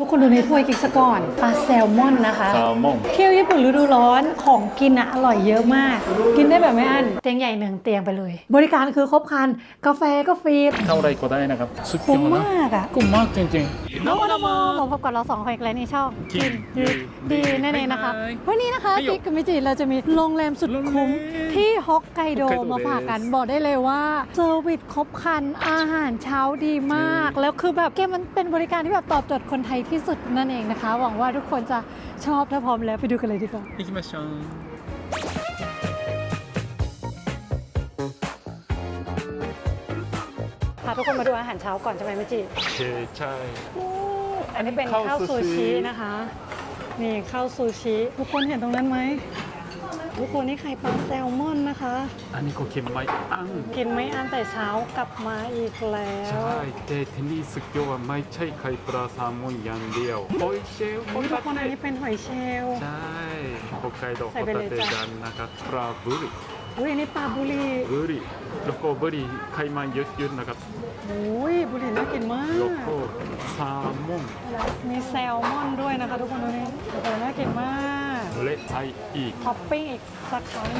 ทุกคนดูในถ้วยกิกซะก่อนปลาแซลมอนนะคะ แซลมอนเที่ยวญี่ปุ่นฤดูร้อนของกินอะอร่อยเยอะมาก กินได้แบบไม่อั้นเตียงใหญ่หนึ่งเตียงไปเลย บริการคือครบครัน กาแฟก็ฟรีเท่าไรก็ได้นะครับ สุดยคุ้มอดนะมากอะคุ้มมากจริงน้องนโมมาพบกับเราสองคนอีกแล้วในช่องกินดีดีดีนั่นเองนะคะบ๊ายบายวันนี้นะคะไม่หยุดกิ๊กกับมิจิเราจะมีโรงแรมสุดคุ้มโรงแรมที่ฮอกไกโดฮอกไกโดมาฝากกันですบอกได้เลยว่าเซอร์วิสครบครันอาหารเช้าดีมาก แล้วคือแบบเกมมันเป็นบริการที่แบบตอบโจทย์คนไทยที่สุดนั่นเองนะคะ หวังว่าทุกคนจะชอบถ้าพร้อมแล้วไปดูกันเลยดีกว่า 行きましょう พาทุกคนมาดูอาหารเช้าก่อนใช่ไหมมิจิ โอเคใช่ อันนี้เป็น ข้าว ข้าวซู ซูชิ ชินะคะ นี่ข้าวซูชิ ทุกคนเห็นตรงนั้นไหม ทุกคนนี่ไข่ปลาแซลมอนนะคะ อันนี้ก็กินไม้อังกินไม่อันแต่เช้ากลับมาอีกแล้ว ใช่แต่ที่นี่สุดยอดไม่ใช่ไข่ปลาแซลมอนอย่างเดียวหอยเชลล์ทุกคนอันนี้เป็นหอยเชลล์ใช่ฮอกไกโดฮอาเกโดดันนะครับปลาบุรีอุ้ยนี่ปลาบุรีบุรีแล้วก็บุรีไขมาเยอะๆนะครับโอ้ยบุรีน่ากินมากแล้วก็แซลมอนมีแซลมอนด้วยนะคะทุกคนตรงนี้โอ้ยน่ากินมาก เละไปอีกท็อปปิ้งอีกสักครั้ง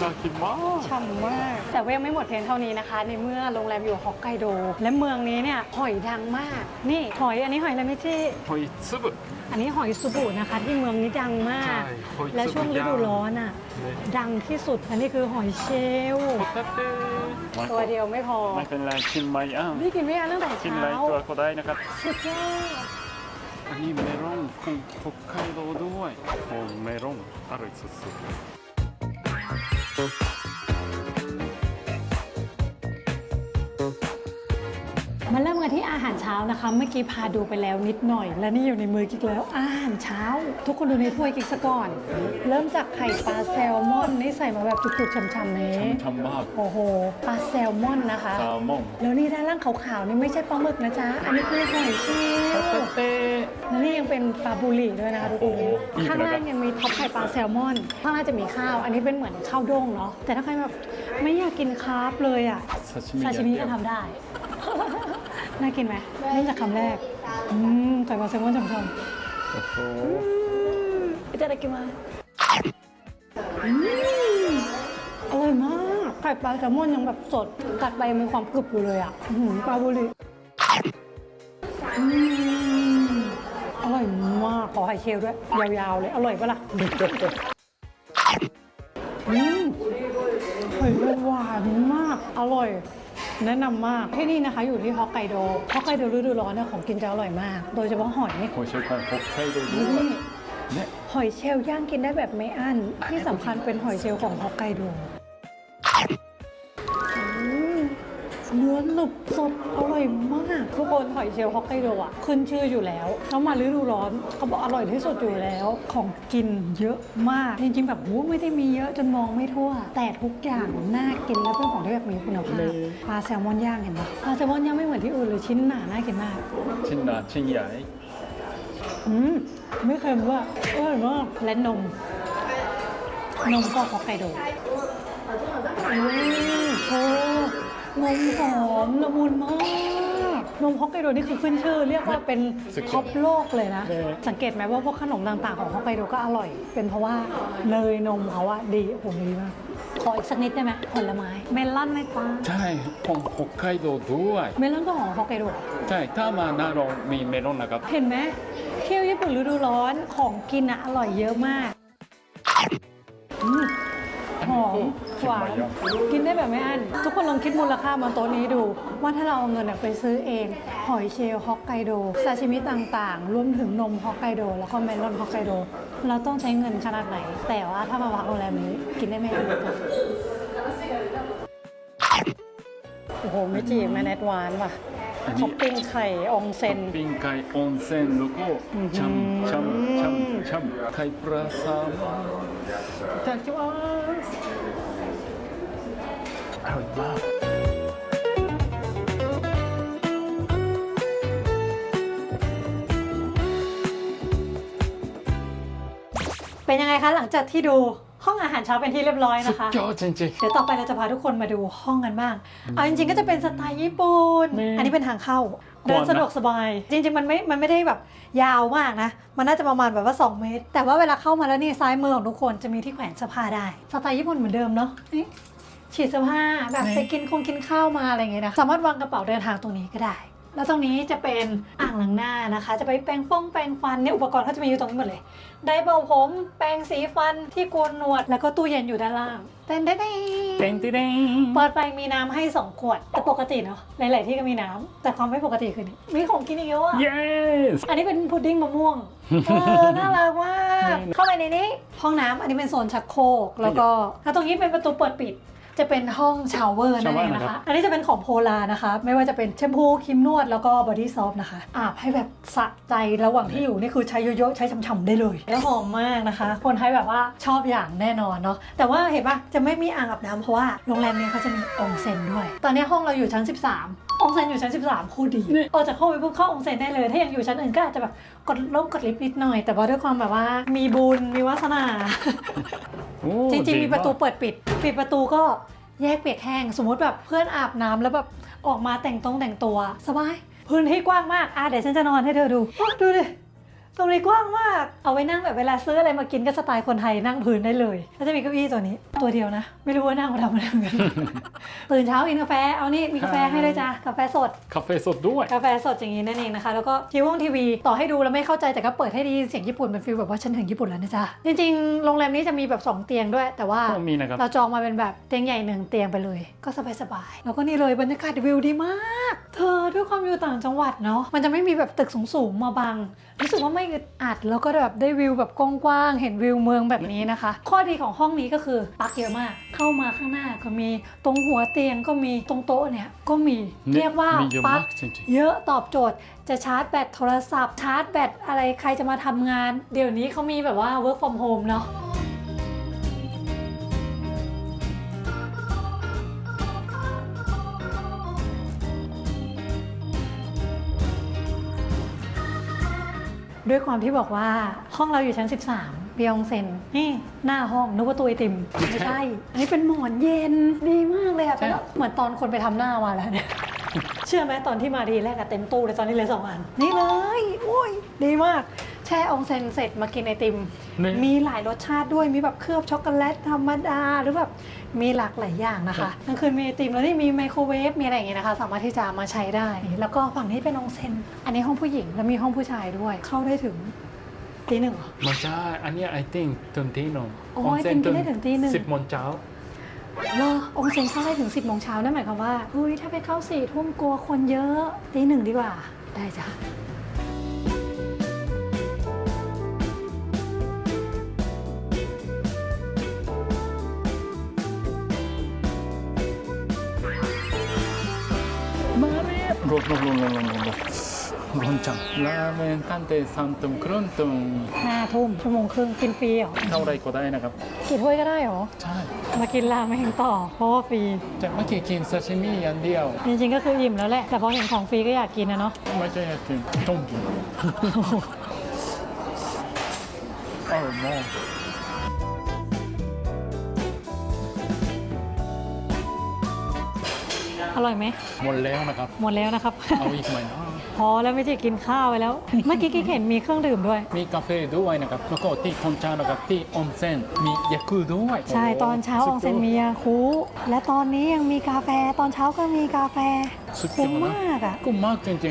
น่ากินมากฉ่ำมาก แต่ว่ยังไม่หมดเพียงเท่านี้นะคะ ในเมื่อโรงแรมอยู่ฮอกไกโด และเมืองนี้เนี่ยหอยดังมาก นี่หอยอันนี้หอยอะไรไม่ที่ หอยซึบ อันนี้หอยซุบุนะคะ ที่เมืองนี้ดังมาก ใช่หอยและช่วงฤดูร้อนอะเดังที่สุดอันนี้คือหอยเชลล์ตัวเดียวไม่พอ ไม่เป็นไรชิมไหมอ้าวนี่กินไม่อั้นตั้งแต่ชิมไหมเช้าตัวก็ได้นะครับ สุดยอด อันนี้เมลอนคงฮอกไกโดด้วยโฮมเมลอนอร่อยสุดๆ มาเริ่มกันที่อาหารเช้านะคะ เมื่อกี้พาดูไปแล้วนิดหน่อย และนี่อยู่ในมือกิ๊กแล้วอาหารเช้า ทุกคนดูในถ้วยกิ๊กซะก่อน เริ่มจากไข่ปลาแซลมอนนี่ใส่มาแบบจุกๆช่ำๆนี้ทำมากโอ้โหปลาแซลมอนนะคะแซลมอนแล้วนี่ด้านล่างขาวๆนี่ไม่ใช่ปลาหมึกนะจ๊ะอันนี้คือหอยเชลล์เต้นี่ยังเป็นปลาบุหรี่ด้วยนะคะทุกคนข้างล่างยังมีท็อปไข่ปลาแซลมอนข้างล่างจะมีข้าว อันนี้เป็นเหมือนข้าวโด่งเนาะแต่ถ้าใครแบบไม่อยากกินคาร์บเลยอะซาชิมิก็ทำได้ น่ากินไหมเริ่มจากคำแรก อืมจากว่าแซลมอนช่ำโอ้โหๆอิตาลีกิมาอมอร่อยมากไข่ปลาแซลมอนยังแบบสดกัดไปมีความกรึบอยู่เลยอะปลาบุรีอร่อยมาก ขอไฮเชลด้วย ยาวๆเลย อร่อยปะล่ะอยหวานมาก อร่อย แนะนำมากที่นี่นะคะอยู่ที่ฮอกไกโดฮอกไกโดฤดูร้อนเนี่ยของกินจะอร่อยมาก โดยเฉพาะหอยนี่หอยเชคันพกไข่โดด้นี่ หอยเชลล์ย่างกินได้แบบไม่อั้นที่สำคัญเป็นหอยเชลล์ของฮอกไกโด เนื้อหนึบสดอร่อยมาก ทุกคนหอยเชลล์ฮอกไกโดอะขึ้นชื่ออยู่แล้วแล้วมาฤดูร้อนเขาบอกอร่อยที่สุดอยู่แล้ว ของกินเยอะมาก จริงๆ แบบโหไม่ได้มีเยอะจนมองไม่ทั่ว แต่ทุกอย่างน่ากินและเป็นของที่แบบมีคุณภาพปลาแซลมอนย่างเห็นปะปลาแซลมอนย่างไม่เหมือนที่อื่นเลยชิ้นหนาน่ากินมากชิ้นหนาชิ้นใหญ่อืมไม่เค็มด้วยอร่อยมากและนม นมก็ฮอกไกโดอืมโอ้ นมหอมละมุนมาก นมฮอกไกโดนี่คือขึ้นชื่อ เรียกว่าเป็นท็อปโลกเลยนะ สังเกตไหมว่าพวกขนมต่างๆของฮอกไกโดก็อร่อย เป็นเพราะว่าเนยนมเขาอะดีโอ้โหดีมากขออีกสักนิดได้ไหมผลไม้เมลอนไหมป้าใช่ของฮอกไกโดด้วย เมลอนก็ของฮอกไกโดใช่ถ้ามานาเรามีเมลอนนะครับ เห็นไหมเที่ยวญี่ปุ่นฤดูร้อนของกินอะอร่อยเยอะมากหอม หวานกินได้แบบไม่อั้นทุกคนลองคิดมูลค่าบนโต๊ะนี้ดู ว่าถ้าเราเอาเงินไปซื้อเอง หอยเชลล์ฮอกไกโดซาชิมิต่างๆ รวมถึงนมฮอกไกโดแล้วก็เมลอนฮอกไกโดเราต้องใช้เงินขนาดไหน แต่ว่าถ้ามาพักโรงแรมนี้กินได้ไม่อั้นโอ้โหไม่จีบแมเนตหวานว่ะท็อปปิ้งไข่องเซนท็อปิ้งไข่องเซนแล้วก็ชัมชัมชัมชัมไข่ปลาซามจากจังหวั อร่อยมากเป็นยังไงคะหลังจากที่ดูห้องอาหารเช้าเป็นที่เรียบร้อยสุนะดคะ ยอดจริง เดี๋ยวต่อไปเราจะพาทุกคนมาดูห้องกันบ้าง เอาจริงๆก็จะเป็นสไตล์ญี่ปุ่น นี่อันนี้เป็นทางเข้ากว้างนะเดินสะดวกสบาย จริงๆมันไม่ มันไม่ได้แบบยาวมากนะ มันน่าจะประมาณแบบว่า 2 เมตร แต่ว่าเวลาเข้ามาแล้วนี่ซ้ายมือของทุกคนจะมีที่แขวนเสื้อผ้าได้ สไตล์ญี่ปุ่นเหมือนเดิมเนาะนี่ ฉีดเสื้อผ้าแบบไปกินคงกินข้าวมาอะไรอย่างเงี้ยนะสามารถวางกระเป๋าเดินทางตรงนี้ก็ได้ แล้วตรงนี้จะเป็นอ่างล้างหน้านะคะ จะไปแปรงฟองแปรงฟันเนี่ยอุปกรณ์เขาจะมีอยู่ตรงนี้หมดเลยไดร์เป่าผมแปรงสีฟันที่โกนหนวด แล้วก็ตู้เย็นอยู่ด้านล่างเต้นได้ๆเต็งติเด้งเปิดไปมีน้ำให้ 2 ขวด แต่ปกติเนาะหลาย ๆ ที่ก็มีน้ำแต่ความไม่ปกติคือนี่มีของกินอีกเยอะอะ yes อันนี้เป็นพุดดิ้งมะม่วงเออน่ารักมากนี่เข้าไปในนี้ ห้องน้ำอันนี้เป็นโซนชักโครกแล้วก็แล้วตรงนี้เป็นประตูเปิดปิด จะเป็นห้องชาวเวอร์นั่นเอง shower นะนะครัคะบอันนี้จะเป็นของโพลานะคะ ไม่ว่าจะเป็นแชมพูครีมนวดแล้วก็บอดี้ซอฟนะคะ อาบให้แบบสะใจระหว่างที่อยู่นี่คือใช้เยอะๆ ใช้ฉ่ำๆได้เลย แล้วหอมมากนะคะ คนไทยแบบว่าชอบอย่างแน่นอนเนาะ แต่ว่าเห็นปะจะไม่มีอ่างอาบน้ำเพราะว่าโรงแรมเนี้เขาจะมีองเซ็นด้วย ตอนนี้ห้องเราอยู่ชั้น 13 องเซ็นอยู่ชั้น 13คู่ดีนี่ออกจากห้องไปปุ๊บเข้าองเซ็นได้เลย ถ้ายังอยู่ชั้นอื่นก็อาจจะแบบกดลบกดลิฟต์นิดหน่อย แต่ว่าด้วยความแบบว่ามีบุญมีวาสนา โอ้จริงๆมีประตูดีากเปิดปิด ปิดประตูก็แยกเปียกแห้ง สมมติแบบเพื่อนอาบน้ำแล้วแบบออกมาแต่งตรงแต่งตัว สบาย พื้นที่กว้างมากอะเดี๋ยวฉันจะนอนให้เธอดูโอ้ดูดิ ตรงนี้กว้างมาก เอาไว้นั่งแบบเวลาซื้ออะไรมากินก็สไตล์คนไทยนั่งพื้นได้เลยแล้วจะมีเก้าอี้ตัวนี้ ตัวเดียวนะ ไม่รู้ว่านั่งมาทำอะไรเหมือนกันตื่นเช้ากินกาแฟ เอานี่มีกาแฟให้ด้วยจ้ะกาแฟสด คาเฟ่สดด้วย กาแฟสดอย่างนี้นั่นเองนะคะ แล้วก็ทีวงทีวีต่อให้ดูแล้วไม่เข้าใจแต่ก็เปิดให้ไดีเสียงญี่ปุ่นเป็นฟีลแบบว่าฉันถึงญี่ปุ่นแล้วนะจ๊ะจริงๆโรงแรมนี้จะมีแบบ 2 เตียงด้วย แต่ว่าก็มีนะครับ เราจองมาเป็นแบบเตียงใหญ่หนึ่งเตียงไปเลย ก็สบายๆแล้วก็นี่เลยบรรยากาศวิวดีมาก เธอด้วยความอยู่ต่างจังหวัดเนาะมันจะไม่มีแบบตึกสูงๆมาบังรู้สึกว่าไม่อึดอัด แล้วก็แบบได้วิวแบบกว้างๆ เห็นวิวเมืองแบบนี้นะคะ ข้อดีของห้องนี้ก็คือปลั๊กเยอะมาก เข้ามาข้างหน้าก็มี ตรงหัวเตียงก็มี ตรงโต๊ะเนี่ยก็มี เรียกว่ามีเยอะปลั๊มากกจริงเยอะตอบโจทย์ จะชาร์จแบตโทรศัพท์ ชาร์จแบตอะไรใครจะมาทำงาน เดี๋ยวนี้เขามีแบบว่า work from home เนาะ ด้วยความที่บอกว่าห้องเราอยู่ชั้น 13เบียงเซนนี่หน้าห้องนึกว่าตัวไอติมไม่ใช่ อันนี้เป็นหมอนเย็นดีมากเลยอะใช่แล้วเหมือนตอนคนไปทำหน้ามาแล้วเนี่ยเชื่อไหมตอนที่มาดีแรกอะเต็มตู้เลยตอนนี้เหลยสองอันนี่เลยโอ้ยดีมาก แช่องเซนเสร็จมากินไอติม นี่ มีหลายรสชาติด้วยมีแบบเคลือบช็อกโกแลตธรรมดาหรือแบบมีหลากหลายอย่างนะคะกลางคืนมีไอติมแล้วนี่มีไมโครเวฟมีอะไรอย่างเงี้ยนะคะ สามารถที่จะมาใช้ได้ แล้วก็ฝั่งนี้เป็นองเซน อันนี้ห้องผู้หญิงแล้วมีห้องผู้ชายด้วย เข้าได้ถึงตีหนึ่งเหรอๆมันใช่อันเนี้ย I think ถึงที่หนึ่งโอ้ยจริงๆได้ถึงตีหนึ่ง สิบโมงเช้า เหรอองเซนเข้าได้ถึง 10บโมงเช้านั่นหมายความว่าเฮ้ยถ้าไปเข้าสี่ทุ่มกลัวคนเยอะตีหนึ่งดีกว่า ได้จ้ะ รียบร้อนร้อนร้อนร้อนร้อนร้อนร้อนจังราเมนตั้งแต่สามทุ่มครึ่งถึงห้าทุ่มชั่วโมงครึ่งกินฟรีเหรอเท่าไรก็ได้นะครับกี่ถ้วยก็ได้เหรอ ใช่ มากินราเมงต่อเพราะว่าฟรีแต่เมื่อกี้กินซาชิมิอย่างเดียว จริงๆก็คืออิ่มแล้วแหละ แต่พอเห็นของฟรีก็อยากกินนะเนาะไม่ใช่อยากกินต้องกิน อร่อยมาก อร่อยไหมหมดแล้วนะครับ หมดแล้วนะครับ เอาอีกไหมนะพอแล้วไม่ใช่กินข้าวไปแล้ว เมื่อกี้กิ๊กเห็นมีเครื่องดื่มด้วย มีกาแฟด้วยนะครับแล้วก็ที่คอนชานะครับที่ออนเซ็นมียาคูด้วยใช่ตอนเช้าอองเซนมียาคูและตอนนี้ยังมีกาแฟตอนเช้าก็มีกาแฟสุดยคุ้อมดนะมากอะคุ้มมากจริงจ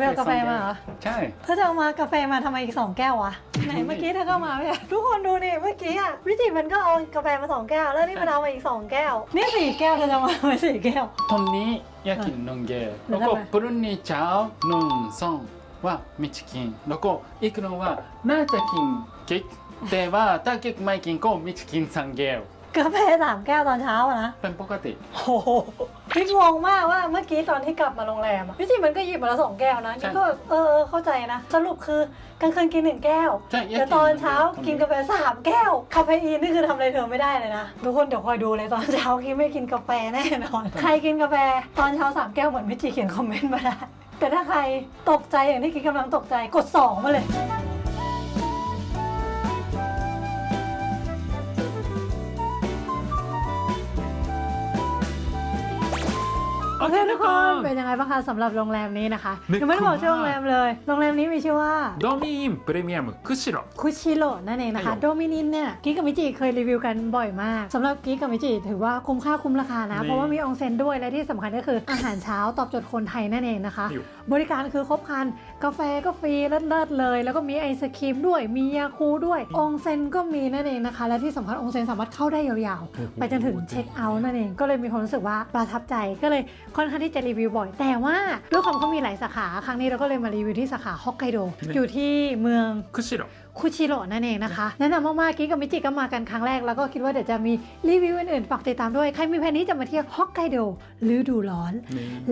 ไปเอากาแฟมาเหรอๆใช่ เธอจะเอามากาแฟมาทำไมอีกสองแก้ววะ ไหนเมื่อกี้เธอก็เอามาไม่ใช่ทุกคนดูนี่เมื่อกี้อะวิจิมันก็เอากาแฟมาสองแก้ว แล้วนี่มันเอามาอีกสองแก้ว นี่สี่แก้วเธอจะเอามาทำไมสี่แก้ว ตอนนี้อยากกินนมเกลแล้แล้ววทำก็ไมพรุ่งนี้เช้านมสองว่าไม่จะกินแล้วก็อีกหนึ่งว่าน่าจะกินเค้กแต่ว่าถ้าเค้กไม่กินก็ไม่จะกินสังเกลกาแฟสามแก้วตอนเช้าอะนะเป็นปกติโอ้โห พี่งงมากว่าเมื่อกี้ตอนที่กลับมาโรงแรมอะพี่จิมันก็หยิบมาแล้วสองแก้วนะใช่ นี่ก็แบบเออเออเข้าใจนะ สรุปคือกลางคืนกินหนึ่งแก้ว ใช่อยากแต่ตอนเช้ากิกินนกาแฟสามแก้ว คาเฟอีนนี่คือทำอะไรเธอไม่ได้เลยนะ ทุกคนเดี๋ยวคอยดูเลยตอนเช้ากินไม่กินกาแฟแน่นอน ใครกินกาแฟตอนเช้าสามแก้วเหมือนพี่จีเขียนคอมเมนต์มาได้แต่ถ้าใครตกใจอย่างที่คิดกำลังตกใจกดสองมาเลย คนเป็นยังไงบ้างคะสำหรับโรงแรมนี้นะคะยังไม่ได้บอกชื่อโรงแรมเลย โรงแรมนี้มีชื่อว่าโดมินิมพรีเมียมคุชิโร่คุชิโร่นั่นเองนะคะโดมินินเนี่ยกิ๊กกับมิจิเคยรีวิวกันบ่อยมากสำหรับกิ๊กกับมิจิถือว่าคุ้มค่าคุ้มราคานะ เพราะว่ามีองเซนด้วยและที่สำคัญก็คืออาหารเช้าตอบโจทย์คนไทยนั่นเองนะคะ บริการคือครบครันกาแฟก็ฟรีเลิศเลย แล้วก็มีไอศครีมด้วยมียาคูด้วยองเซนก็มีนั่นเองนะคะ และที่สำคัญองเซนสามารถเข้าได้ยาวๆ ไปจนถึงเช็คเอาท์นั่นเองก็เลยมีความรู้สึกว่าประทับใจก็เลยคนที่จะรีวิวบ่อย แต่ว่าด้วยความเขามีหลายสาขา ครั้งนี้เราก็เลยมารีวิวที่สาขาฮอกไกโด อยู่ที่เมืองคุชิโรคุชิโร่นั่นเองนะคะ แนะนำมากๆกิ๊กกับมิจิก็มากันครั้งแรก แล้วก็คิดว่าเดี๋ยวจะมีรีวิวอื่นๆฝากติดตามด้วย ใครมีแผนนี้จะมาเที่ยวฮอกไกโดหรือดูร้อน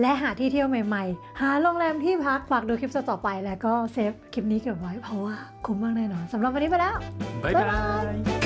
และหาที่เที่ยวใหม่ๆ หาโรงแรมที่พักฝากดูคลิปต่อไป แล้วก็เซฟคลิปนี้เก็บไว้เพราะว่าคุ้มมากแน่นอนสำหรับวันนี้ไปแล้ว บ๊ายบาย